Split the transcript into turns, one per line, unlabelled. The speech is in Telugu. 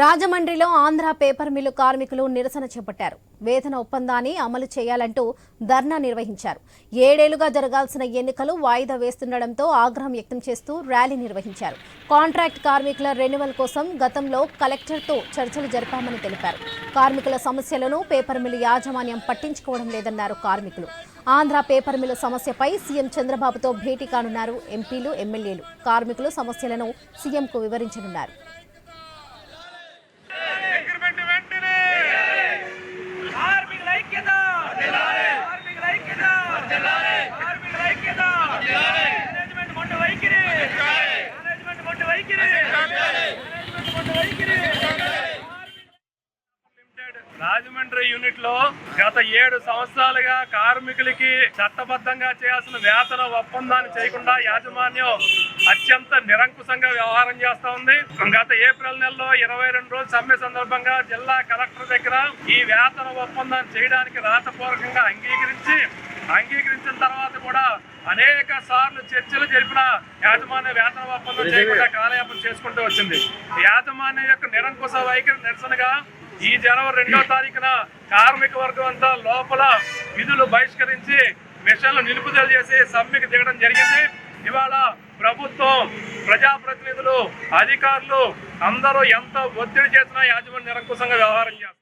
రాజమండ్రిలో ఆంధ్ర పేపర్ మిల్లు కార్మికులు నిరసన చేపట్టారు. వేతన ఒప్పందాన్ని అమలు చేయాలంటూ ధర్నా నిర్వహించారు. ఏడేళ్ళుగా జరగాల్సిన ఎన్నికలు వాయిదా వేస్తుండటంతో ఆగ్రహం వ్యక్తం చేస్తూ ర్యాలీ నిర్వహించారు. కాంట్రాక్ట్ కార్మికుల రెన్యువల్ కోసం గతంలో కలెక్టర్తో చర్చలు జరిపామని తెలిపారు. కార్మికుల సమస్యలను పేపర్ మిల్లు యాజమాన్యం పట్టించుకోవడం లేదన్నారు కార్మికులు. ఆంధ్ర పేపర్ మిల్లు సమస్యపై సీఎం చంద్రబాబుతో భేటీ కానున్నారు ఎంపీలు ఎమ్మెల్యేలు. కార్మికులు సమస్యలను సీఎంకు వివరించనున్నారు.
రాజమండ్రి యూనిట్లో గత ఏడు సంవత్సరాలుగా కార్మికులకి చట్టబద్ధంగా చేయాల్సిన వేతన ఒప్పందాన్ని చేయకుండా యాజమాన్యం అత్యంత నిరంకుశంగా వ్యవహారం చేస్తా ఉంది. గత ఏప్రిల్ నెలలో ఇరవై రెండు రోజుల సమ్మె సందర్భంగా జిల్లా కలెక్టర్ దగ్గర ఈ వేతన ఒప్పందం చేయడానికి రాతపూర్వకంగా అంగీకరించి అంగీకరించిన తర్వాత కూడా అనేక సార్లు చర్చలు జరిపిన యాజమాన్య వేతన ఒప్పందం చేయకుండా కాలయాపన చేసుకుంటూ వచ్చింది. యాజమాన్యం యొక్క నిరంకుశ వైఖరి నిరసనగా ఈ జనవరి రెండో తారీఖున కార్మిక వర్గం అంతా లోపల విధులు బహిష్కరించి మిషన్లు నిలుపుదల చేసి సమ్మెకి దిగడం జరిగింది. ఇవాళ ప్రభుత్వం ప్రజాప్రతినిధులు అధికారులు అందరూ ఎంత ఒత్తిడి చేసినా యాజమాన్య నిరంకుశంగా వ్యవహారం చేస్తారు